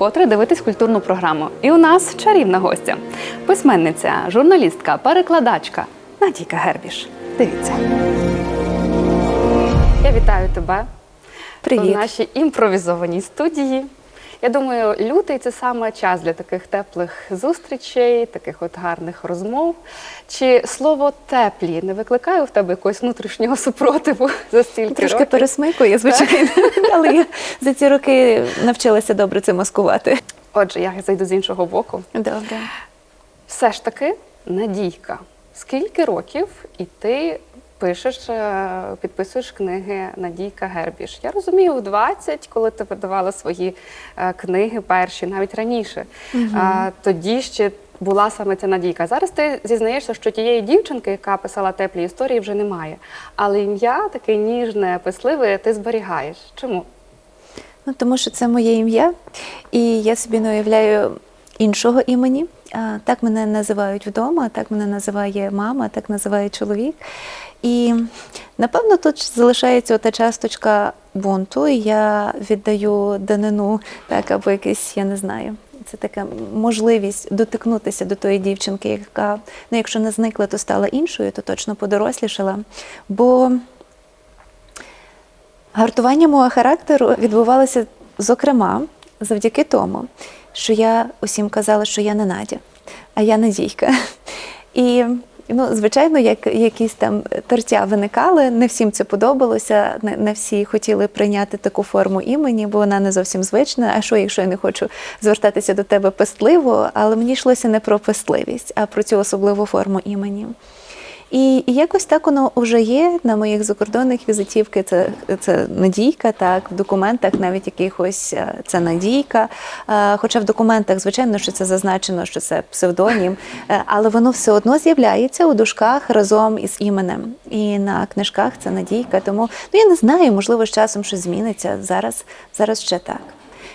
вкотре дивитись культурну програму. І у нас чарівна гостя, письменниця, журналістка, перекладачка Надійка Гербіш. Дивіться. Я вітаю тебе Привіт. в нашій імпровізованій студії. Я думаю, лютий це саме час для таких теплих зустрічей, таких от гарних розмов. Чи слово теплі не викликає в тебе якогось внутрішнього супротиву за стільки Трошки років? пересмикує, звичайно, але я за ці роки навчилася добре це маскувати. Отже, я зайду з іншого боку. Добре. Все ж таки, Надійка, скільки років і ти пишеш, е, підписуєш книги Надійка Гербіш? Я розумію, в 20, коли ти видавала свої е, книги перші, навіть раніше. А, Тоді ще була саме ця Надійка. Зараз ти зізнаєшся, що тієї дівчинки, яка писала теплі історії, вже немає. Але ім'я таке ніжне, писливе, ти зберігаєш. Чому? Ну, тому що це моє ім'я, і я собі не уявляю іншого імені. Так мене називають вдома, так мене називає мама, так називає чоловік. І напевно тут залишається та часточка бунту, і я віддаю данину, так, або якийсь, я не знаю. Це така можливість дотикнутися до тої дівчинки, яка, ну, якщо не зникла, то стала іншою, то точно подорослішала. Бо Гартування мого характеру відбувалося, зокрема, завдяки тому, що я усім казала, що я не Надя, а я Надійка. І, ну, звичайно, як якісь там тертя виникали, не всім це подобалося, не, не всі хотіли прийняти таку форму імені, бо вона не зовсім звична. А що, якщо я не хочу звертатися до тебе пестливо, але мені йшлося не про пестливість, а про цю особливу форму імені. І, і якось так воно вже є на моїх закордонних візитівки. Це, це надійка, так, в документах навіть якихось е, це надійка. Е, Хоча в документах, звичайно, що це зазначено, що це псевдонім, е, але воно все одно з'являється у дужках разом із іменем. І на книжках це надійка. Тому ну я не знаю, можливо, з часом щось зміниться. Зараз, зараз ще так.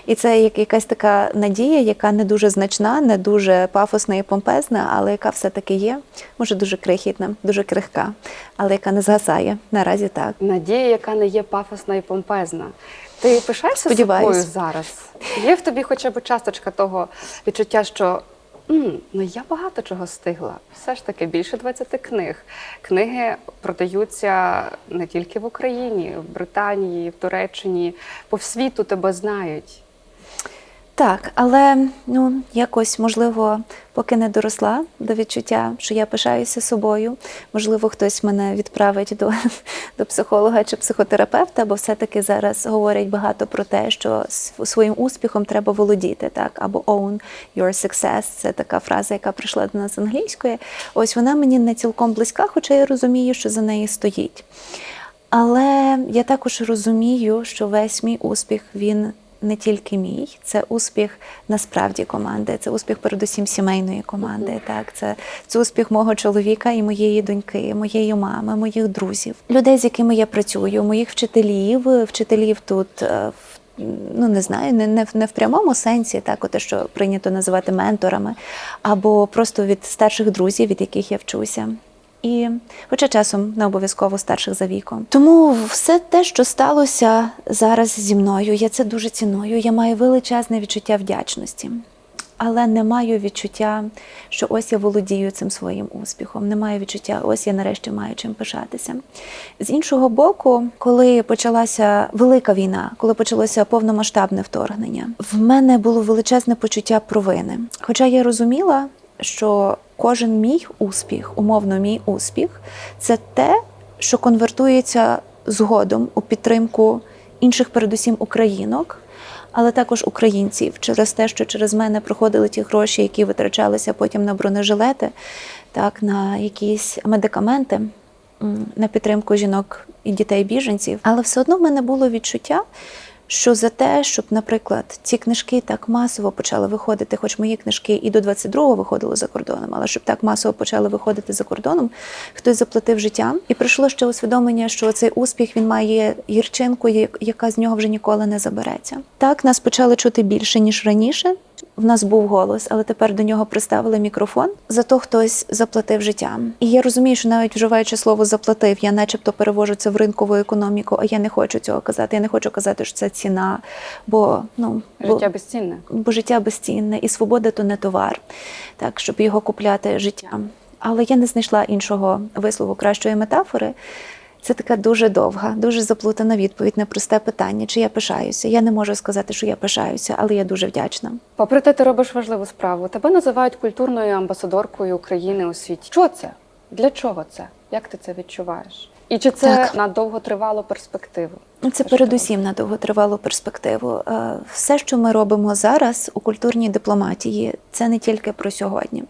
І це як якась така надія, яка не дуже значна, не дуже пафосна і помпезна, але яка все-таки є, може дуже крихітна, дуже крихка, але яка не згасає. Наразі так. Надія, яка не є пафосна і помпезна. Ти пишаєшся собою зараз? Є в тобі хоча б часточка того відчуття, що «М, ну я багато чого стигла. Все ж таки більше 20 книг. Книги продаються не тільки в Україні, в Британії, в Туреччині, по світу тебе знають. Так, але ну якось можливо, поки не доросла до відчуття, що я пишаюся собою. Можливо, хтось мене відправить до, до психолога чи психотерапевта, бо все-таки зараз говорять багато про те, що своїм успіхом треба володіти, так або own your success. Це така фраза, яка прийшла до нас з англійської. Ось вона мені не цілком близька, хоча я розумію, що за неї стоїть. Але я також розумію, що весь мій успіх він не тільки мій, це успіх насправді команди, це успіх передусім сімейної команди. Так, це, це успіх мого чоловіка і моєї доньки, моєї мами, моїх друзів, людей, з якими я працюю, моїх вчителів, вчителів тут. е, в Ну, не знаю, не, не, в- не в прямому сенсі, так, те, що прийнято називати менторами, або просто від старших друзів, від яких я вчуся. І, хоча часом не обов'язково старших за віком. Тому все те, що сталося зараз зі мною, я це дуже ціную. Я маю величезне відчуття вдячності, але не маю відчуття, що ось я володію цим своїм успіхом. Не маю відчуття, ось я нарешті маю чим пишатися. З іншого боку, коли почалася велика війна, коли почалося повномасштабне вторгнення, в мене було величезне почуття провини. Хоча я розуміла, що кожен мій успіх, умовно мій успіх, це те, що конвертується згодом у підтримку інших, передусім українок, але також українців через те, що через мене проходили ті гроші, які витрачалися потім на бронежилети, так, на якісь медикаменти, на підтримку жінок і дітей біженців. Але все одно в мене було відчуття, що за те, щоб, наприклад, ці книжки так масово почали виходити, хоч мої книжки і до 22-го виходили за кордоном, але щоб так масово почали виходити за кордоном, хтось заплатив життям. І прийшло ще усвідомлення, що цей успіх він має гірчинку, яка з нього вже ніколи не забереться. Так нас почали чути більше ніж раніше. В нас був голос, але тепер до нього приставили мікрофон. Зато хтось заплатив життям. І я розумію, що навіть вживаючи слово заплатив, я начебто перевожу це в ринкову економіку, а я не хочу цього казати. Я не хочу казати, що це ціна, бо ну бо, Життя безцінне. бо життя безцінне, і свобода то не товар, так щоб його купляти життям. Але я не знайшла іншого вислову кращої метафори. Це така дуже довга, дуже заплутана відповідь на просте питання, чи я пишаюся. Я не можу сказати, що я пишаюся, але я дуже вдячна. Попри те, ти робиш важливу справу. Тебе називають культурною амбасадоркою України у світі. Що це? Для чого це? Як ти це відчуваєш? І чи це Так. на довготривалу перспективу? Ну, Це передусім на довготривалу перспективу. Е, Все, що ми робимо зараз у культурній дипломатії, це не тільки про сьогодні.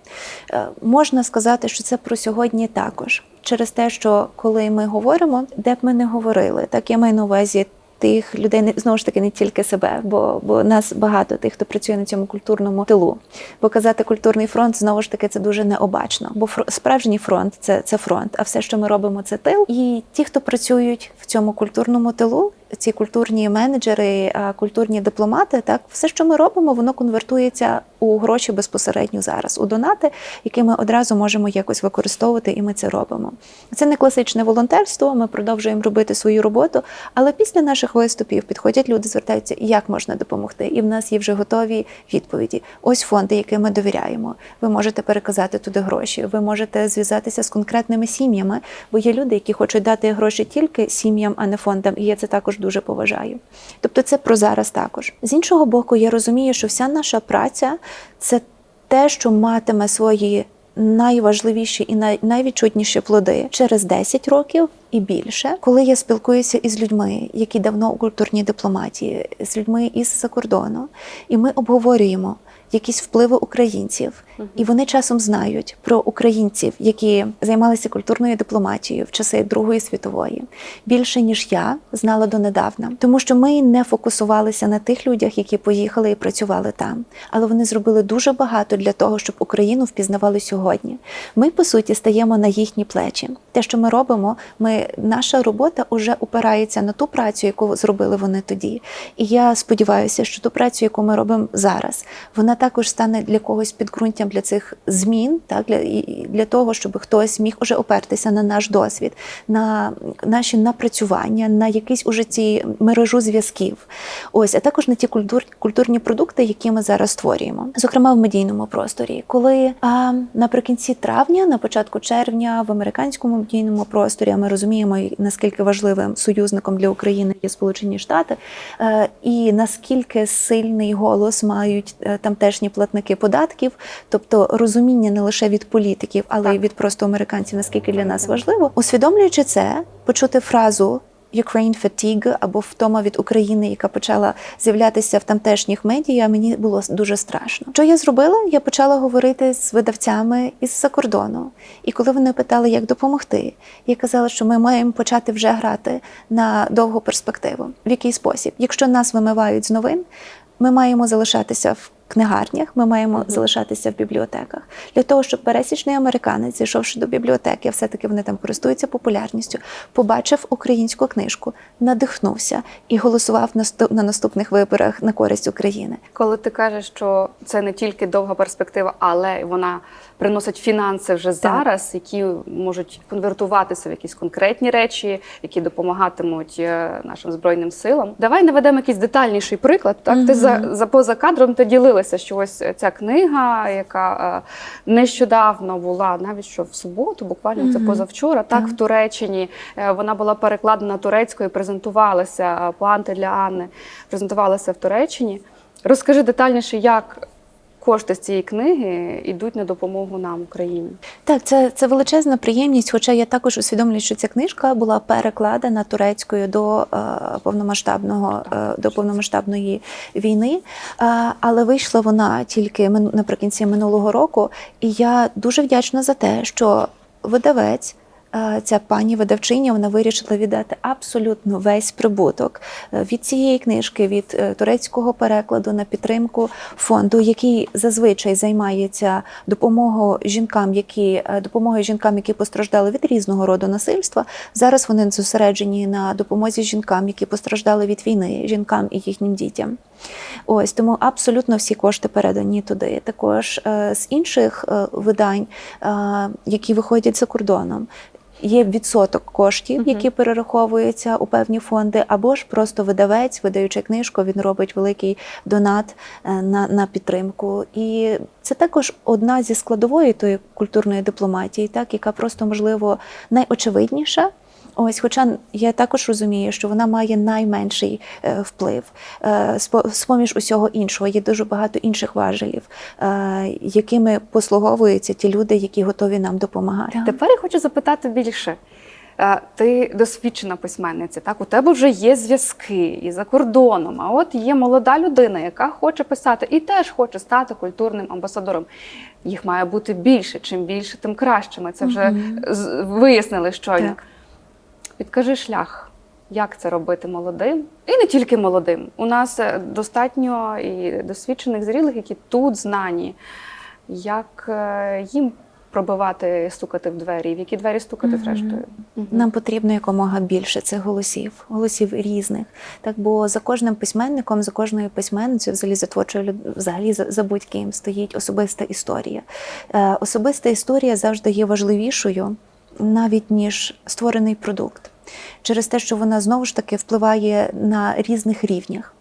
Е, Можна сказати, що це про сьогодні також. Через те, що коли ми говоримо, де б ми не говорили, так я маю на увазі. Тих людей не знову ж таки не тільки себе, бо, бо нас багато тих, хто працює на цьому культурному тилу. Бо казати культурний фронт знову ж таки це дуже необачно. Бо фр- справжній фронт це, це фронт, а все, що ми робимо, це тил. І ті, хто працюють в цьому культурному тилу, ці культурні менеджери, культурні дипломати, так все, що ми робимо, воно конвертується у гроші безпосередньо зараз, у донати, які ми одразу можемо якось використовувати, і ми це робимо. Це не класичне волонтерство. Ми продовжуємо робити свою роботу. Але після наших виступів підходять люди, звертаються, як можна допомогти. І в нас є вже готові відповіді. Ось фонди, яким ми довіряємо. Ви можете переказати туди гроші. Ви можете зв'язатися з конкретними сім'ями, бо є люди, які хочуть дати гроші тільки сім'ям, а не фондам. І я це також дуже поважаю. Тобто, це про зараз також. З іншого боку, я розумію, що вся наша праця це те, що матиме свої найважливіші і най- найвідчутніші плоди через 10 років і більше, коли я спілкуюся із людьми, які давно у культурній дипломатії, з людьми із-за кордону, і ми обговорюємо якісь впливи українців, і вони часом знають про українців, які займалися культурною дипломатією в часи Другої світової, більше ніж я знала донедавна, тому що ми не фокусувалися на тих людях, які поїхали і працювали там, але вони зробили дуже багато для того, щоб Україну впізнавали сьогодні. Ми по суті стаємо на їхні плечі. Те, що ми робимо, ми наша робота вже опирається на ту працю, яку зробили вони тоді. І я сподіваюся, що ту працю, яку ми робимо зараз, вона також стане для когось підґрунтям для цих змін, так для і- для того, щоб хтось міг уже опертися на наш досвід, на наші напрацювання, на якісь уже ці мережу зв'язків. Ось, а також на ті культур, культурні продукти, які ми зараз створюємо, зокрема в медійному просторі. Коли а, наприкінці травня, на початку червня, в американському медійному просторі, а ми розуміємо, наскільки важливим союзником для України є Сполучені Штати, е, і наскільки сильний голос мають е, тамтешні платники податків, тобто розуміння не лише від політиків, але й від просто американців, наскільки для нас важливо, усвідомлюючи це, почути фразу. Ukraine fatigue або втома від України, яка почала з'являтися в тамтешніх медіа, мені було дуже страшно. Що я зробила? Я почала говорити з видавцями із-за кордону. І коли вони питали, як допомогти, я казала, що ми маємо почати вже грати на довгу перспективу. В який спосіб? Якщо нас вимивають з новин, ми маємо залишатися в книгарнях, ми маємо залишатися в бібліотеках для того, щоб пересічний американець, зайшовши до бібліотеки, все-таки вони там користуються популярністю, побачив українську книжку, надихнувся і голосував на наступних виборах на користь України. Коли ти кажеш, що це не тільки довга перспектива, але вона приносить фінанси вже зараз, які можуть конвертуватися в якісь конкретні речі, які допомагатимуть е, нашим збройним силам. Давай наведемо якийсь детальніший приклад. Так, ти за, за поза кадром ти ділилася, що ось ця книга, яка е, нещодавно була, навіть що в суботу, буквально це позавчора, так, в Туреччині. Е, Вона була перекладена турецькою, презентувалася е, планти для Анни, презентувалася в Туреччині. Розкажи детальніше, як кошти з цієї книги йдуть на допомогу нам, Україні. Так, це, це величезна приємність. Хоча я також усвідомлюю, що ця книжка була перекладена турецькою до е, повномасштабного е, до повномасштабної війни. Е, але вийшла вона тільки наприкінці минулого року. І я дуже вдячна за те, що видавець. Е, Ця пані видавчиня вона вирішила віддати абсолютно весь прибуток е, від цієї книжки, від е, турецького перекладу на підтримку фонду, який зазвичай займається допомогою жінкам, які допомогою жінкам, які постраждали від різного роду насильства. Зараз вони зосереджені на допомозі жінкам, які постраждали від війни, жінкам і їхнім дітям. Ось тому абсолютно всі кошти передані туди. Також з інших видань, які виходять за кордоном. Є відсоток коштів, які перераховуються у певні фонди, або ж просто видавець, видаючи книжку, він робить великий донат е, на, на підтримку. І це також одна зі складової тої культурної дипломатії, так яка просто можливо найочевидніша. Ось, хоча я також розумію, що вона має найменший е, вплив е, з-поміж усього іншого. Є дуже багато інших важелів, е, якими послуговуються ті люди, які готові нам допомагати. Тепер я хочу запитати більше. Е, Ти досвідчена письменниця, так у тебе вже є зв'язки і за кордоном. А от є молода людина, яка хоче писати і теж хоче стати культурним амбасадором. Їх має бути більше. Чим більше, тим краще. Ми це вже Мгм. з- вияснили щойно. Так. Підкажи шлях, як це робити молодим, і не тільки молодим. У нас е, достатньо і досвідчених зрілих, які тут знані, як е, їм пробивати, стукати в двері, в які двері стукати Мгм. зрештою. Мгм. Нам потрібно якомога більше цих голосів, голосів різних. Так, бо за кожним письменником, за кожною письменницею, взагалі за творчою взагалі за, за будь-ким стоїть особиста історія. Е, особиста історія завжди є важливішою навіть ніж створений продукт, через те, що вона знову ж таки впливає на різних рівнях.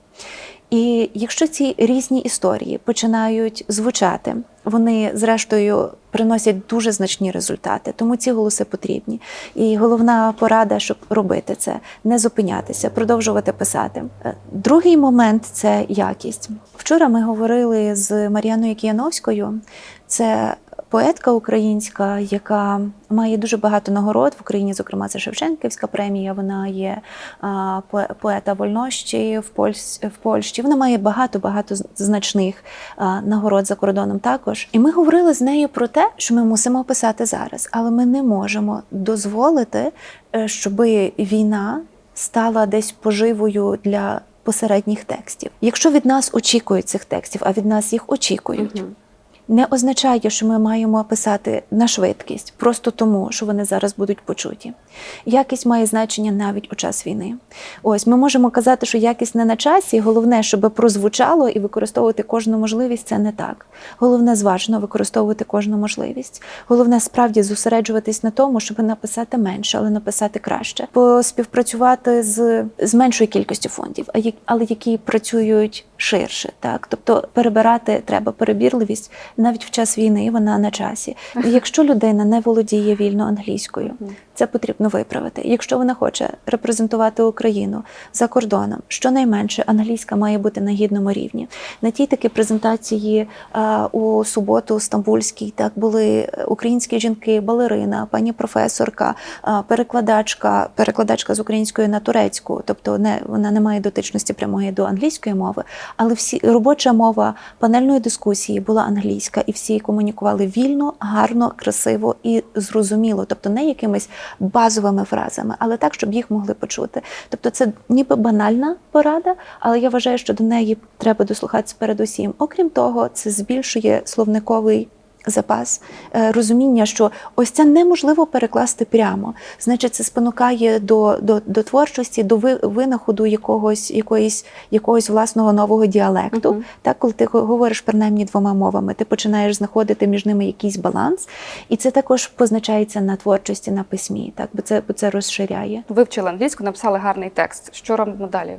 І якщо ці різні історії починають звучати, вони зрештою приносять дуже значні результати, тому ці голоси потрібні. І головна порада, щоб робити це, не зупинятися, продовжувати писати. Е, Другий момент це якість. Вчора ми говорили з Мар'яною Кияновською. Це поетка українська, яка має дуже багато нагород в Україні, зокрема, це Шевченківська премія. Вона є поета вольнощі в Польщі, в Польщі. Вона має багато багато значних нагород за кордоном також. І ми говорили з нею про те, що ми мусимо писати зараз, але ми не можемо дозволити, е, щоб війна стала десь поживою для посередніх текстів. Якщо від нас очікують цих текстів, а від нас їх очікують. Мгм. Не означає, що ми маємо писати на швидкість, просто тому, що вони зараз будуть почуті. Якість має значення навіть у час війни. Ось ми можемо казати, що якість не на часі. Головне, щоб прозвучало і використовувати кожну можливість. Це не так. Головне зважено використовувати кожну можливість. Головне справді зосереджуватись на тому, щоб написати менше, але написати краще. Поспівпрацювати з, з меншою кількістю фондів, але які працюють ширше. Так, тобто перебирати треба перебірливість навіть в час війни. Вона на часі. Якщо людина не володіє вільно англійською, це потрібно виправити. Якщо вона хоче репрезентувати Україну за кордоном, щонайменше англійська має бути на гідному рівні. На тій такій презентації у суботу Стамбульській так були українські жінки, балерина, пані професорка, перекладачка, перекладачка з української на турецьку, тобто не вона не має дотичності прямої до англійської мови, але всі робоча мова панельної дискусії була англійська, і всі комунікували вільно, гарно, красиво і зрозуміло, тобто не якимись базовими фразами, але так, щоб їх могли почути. Тобто, це ніби банальна порада, але я вважаю, що до неї треба дослухатися передусім. Окрім того, це збільшує словниковий. Запас е, розуміння, що ось це неможливо перекласти прямо. Значить, це спонукає до, до, до творчості, до ви- винаходу якогось, якоїсь, якогось власного нового діалекту. Мгм. Так, коли ти говориш принаймні двома мовами, ти починаєш знаходити між ними якийсь баланс, і це також позначається на творчості, на письмі, так бо це, бо це розширяє. Вивчили англійську, написали гарний текст. Що робимо далі?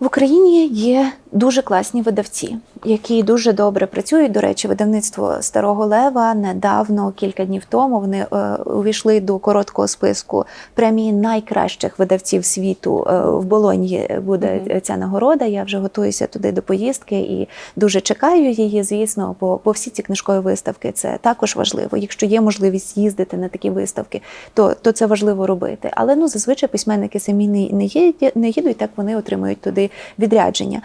В Україні є дуже класні видавці, які дуже добре працюють. До речі, видавництво Старого Лева недавно, кілька днів тому, вони е, увійшли до короткого списку премії найкращих видавців світу. Е, в Болоньї буде ця нагорода. Я вже готуюся туди до поїздки і дуже чекаю її. Звісно, бо, бо всі ці книжкові виставки це також важливо. Якщо є можливість їздити на такі виставки, то, то це важливо робити. Але ну зазвичай письменники самі не, їдять, не їдуть, так вони отримують туди відрядження.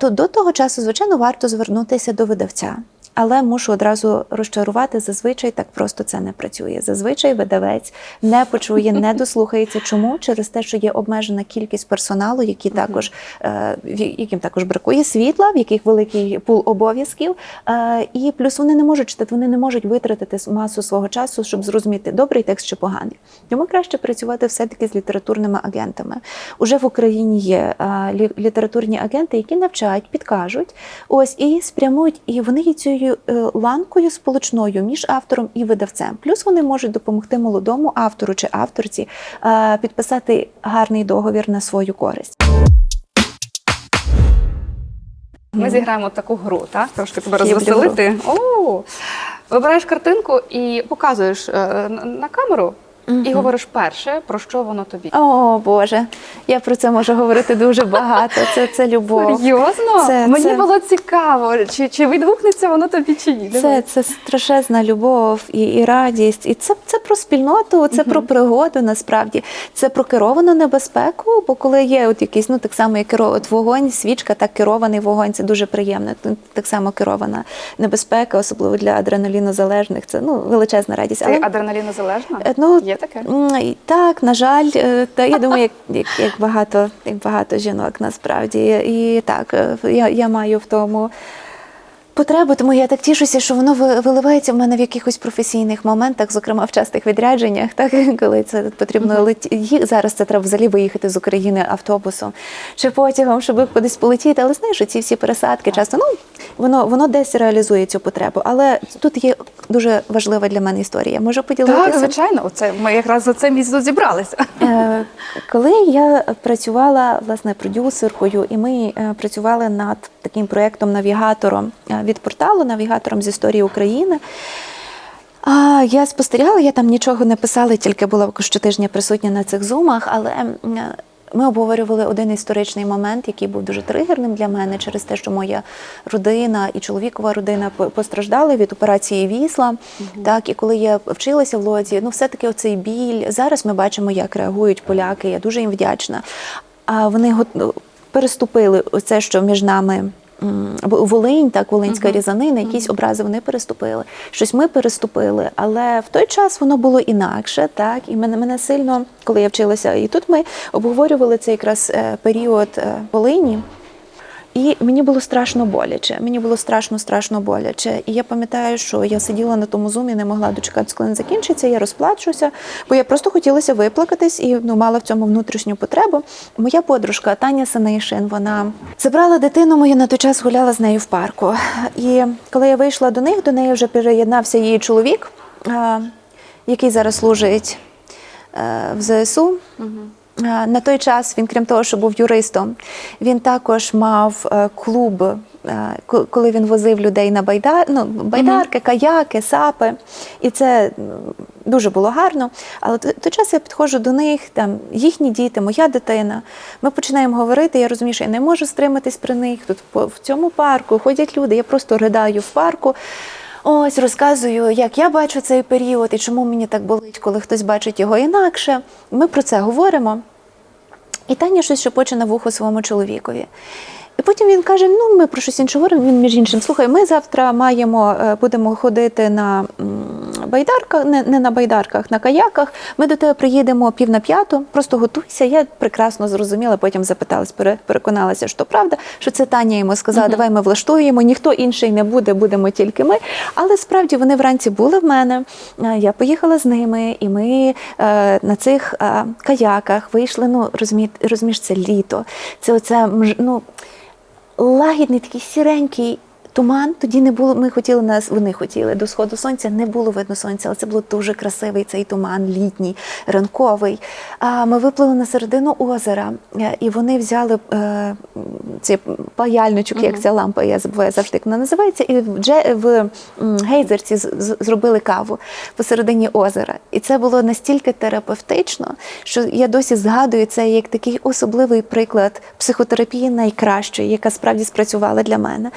То до того часу, звичайно, варто звернутися до видавця. Але мушу одразу розчарувати, зазвичай так просто це не працює. Зазвичай видавець не почує, не дослухається. Чому? Через те, що є обмежена кількість персоналу, які також, е, яким також бракує світла, в яких великий пул обов'язків. Е, І плюс вони не можуть читати, вони не можуть витратити масу свого часу, щоб зрозуміти, добрий текст чи поганий. Тому краще працювати все-таки з літературними агентами. Уже в Україні є е, літературні агенти, які навчають, підкажуть, ось і спрямують, і вони є цією е, ланкою сполучною між автором і видавцем. Плюс вони можуть допомогти молодому автору чи авторці е, підписати гарний договір на свою користь. Ми зіграємо таку гру, так? Трошки тебе розвеселити. О, вибираєш картинку і показуєш е, на- на камеру і говориш перше, про що воно тобі. О Боже, я про це можу говорити дуже багато. Це, це любов. Серйозно? Це- Мені це- було цікаво, чи, чи відгукнеться воно тобі чи ні. Це, це страшезна любов і, і радість. І це, це про спільноту, це про пригоду насправді. Це про керовану небезпеку. Бо коли є от якийсь, ну так само, як керо- от вогонь, свічка, так керований вогонь, це дуже приємно. Так само керована небезпека, особливо для адреналінозалежних. Це ну величезна радість. Ти адреналінозалежна? Е, Ну, Є таке? Так, на жаль, е, та я думаю, як, як, як багато, як багато жінок насправді. І так, е, я, я маю в тому. Потребу, тому я так тішуся, що воно виливається в мене в якихось професійних моментах, зокрема в частих відрядженнях, так коли це потрібно летіти. Зараз це треба взагалі виїхати з України автобусом чи потягом, щоб кудись полетіти. Але знаєш, ці всі пересадки часто ну воно воно десь реалізує цю потребу. Але тут є дуже важлива для мене історія. Можу поділитися. Так, звичайно, оце ми якраз за це місце зібралися. Е, Коли я працювала власне продюсеркою, і ми е, працювали над таким проєктом навігатором е, від порталу, навігатором з історії України. А я спостерігала, я там нічого не писала, тільки була щотижня присутня на цих зумах, але ми обговорювали один історичний момент, який був дуже тригерним для мене через те, що моя родина і чоловікова родина постраждали від операції Вісла. Так, і коли я вчилася в лоці, ну все-таки оцей біль. Зараз ми бачимо, як реагують поляки. Я дуже їм вдячна. А вони го- переступили оце, що між нами. Волинь, так, Волинська різанина, якісь образи вони переступили. Щось ми переступили, але в той час воно було інакше, так. І мене мене сильно, коли я вчилася, і тут ми обговорювали цей якраз е, період е, Волині. І мені було страшно боляче. Мені було страшно, страшно боляче. І я пам'ятаю, що я сиділа на тому зумі, не могла дочекатися, коли він закінчиться. Я розплачуся, бо я просто хотілося виплакатись і ну, мала в цьому внутрішню потребу. Моя подружка Таня Санишин, вона забрала дитину мою на той час гуляла з нею в парку. І коли я вийшла до них, до неї вже приєднався її чоловік, який зараз служить е, в ЗСУ. Е, На той час він, крім того, що був юристом, він також мав е, клуб, е, коли він возив людей на байдар, ну, байдарки, каяки, сапи. І це дуже було гарно. Але той час я підходжу до них, там їхні діти, моя дитина. Ми починаємо говорити. Я розумію, що я не можу стриматись при них. Тут в цьому парку ходять люди. Я просто ридаю в парку. Ось розказую, як я бачу цей період і чому мені так болить, коли хтось бачить його інакше. Ми про це говоримо. І Таня щось шепоче на вухо своєму чоловікові. І потім він каже: ну, ми про щось інше говоримо. Він, між іншим, слухай, ми завтра маємо, е, будемо ходити на байдарках, не, не на байдарках, на каяках. Ми до тебе приїдемо пів на п'яту, просто готуйся. Я прекрасно зрозуміла, потім запиталась, переконалася, що правда, що це Таня йому сказала, давай ми влаштуємо, ніхто інший не буде, будемо тільки ми. Але справді вони вранці були в мене. Е, Я поїхала з ними, і ми е, на цих е, каяках вийшли. Ну, розумієш, це літо. Це оце ну, лагідний такий сіренький. Туман тоді не було. Ми хотіли нас, вони хотіли до сходу сонця. Не було видно сонця, але це було дуже красивий цей туман, літній, ранковий. А ми виплили на середину озера, е, і вони взяли е, цей паяльничок, як ця лампа, я забуваю завжди, як вона називається, і в, дже, в гейзерці зробили каву посередині озера. І це було настільки терапевтично, що я досі згадую це як такий особливий приклад психотерапії найкращої, яка справді спрацювала для мене.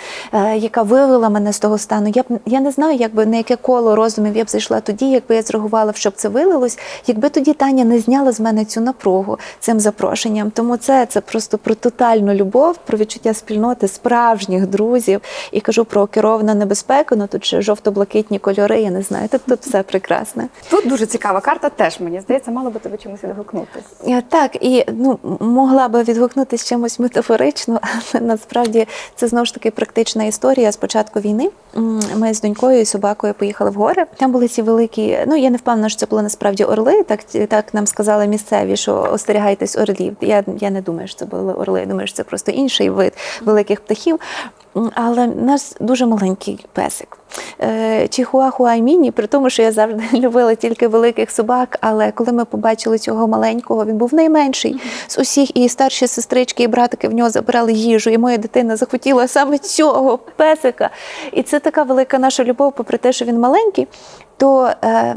Яка вивела мене з того стану. Я б я не знаю, якби на яке коло роздумів я б зайшла тоді, якби я зреагувала, щоб це вилилось, якби тоді Таня не зняла з мене цю напругу цим запрошенням. Тому це, це просто про тотальну любов, про відчуття спільноти, справжніх друзів. І кажу про керовану небезпеку. Ну тут ще жовто-блакитні кольори. Я не знаю. Тут, тут все прекрасне. Тут дуже цікава карта, теж мені здається, мало би тобі чимось відгукнутися. Е, Так, і ну могла би відгукнутися чимось метафорично, але насправді це знову ж таки практична історія. З початку війни ми з донькою і собакою поїхали в гори. Там були ці великі. Ну я не впевнена, що це були насправді орли. Так так нам сказали місцеві, що остерігайтесь орлів. Я, я не думаю, що це були орли. Я думаю, що це просто інший вид великих птахів. Але в нас дуже маленький песик. Е, Чихуахуа Міні, при тому, що я завжди любила тільки великих собак. Але коли ми побачили цього маленького, він був найменший з усіх, і старші сестрички і братики в нього забирали їжу. І моя дитина захотіла саме цього песика. І це така велика наша любов, попри те, що він маленький, то. Е,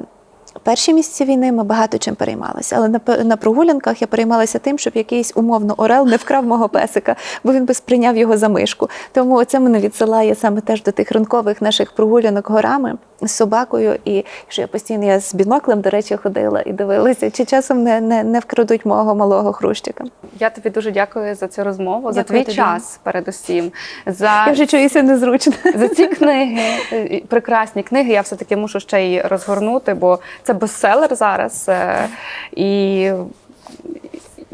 Перші місяці війни ми багато чим переймалися, але на, на прогулянках я переймалася тим, щоб якийсь умовно орел не вкрав мого песика, бо він би сприйняв його за мишку. Тому це мене відсилає саме теж до тих ранкових наших прогулянок горами з собакою. І що я постійно я з біноклем, до речі, ходила і дивилася, чи часом не, не, не вкрадуть мого малого хрущика. Я тобі дуже дякую за цю розмову, за твій тобі. час, передусім. За Я вже чуюся незручно. За ці книги, прекрасні книги, я все-таки мушу ще й розгорнути, бо це бестселер зараз. е, І,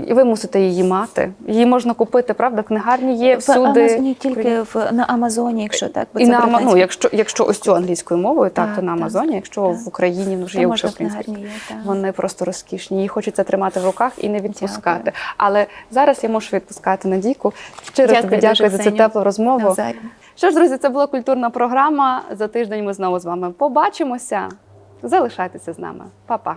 і ви мусите її мати. Її можна купити, правда? Книгарні є В всюди. Амазоні тільки в на Амазоні, якщо так, бо І це на Ама- ну, якщо, якщо ось цю англійською мовою, так, Так, то на так, Амазоні, якщо так. в Україні вже є вже так. Вони просто розкішні. Її хочеться тримати в руках і не відпускати. Дякую. Але зараз я можу відпускати Надійку. Щиро Дякую тобі дякую за цю теплу розмову. Навзаєм. Що ж, друзі, це була культурна програма. За тиждень ми знову з вами побачимося. Залишайтеся з нами, Па-па!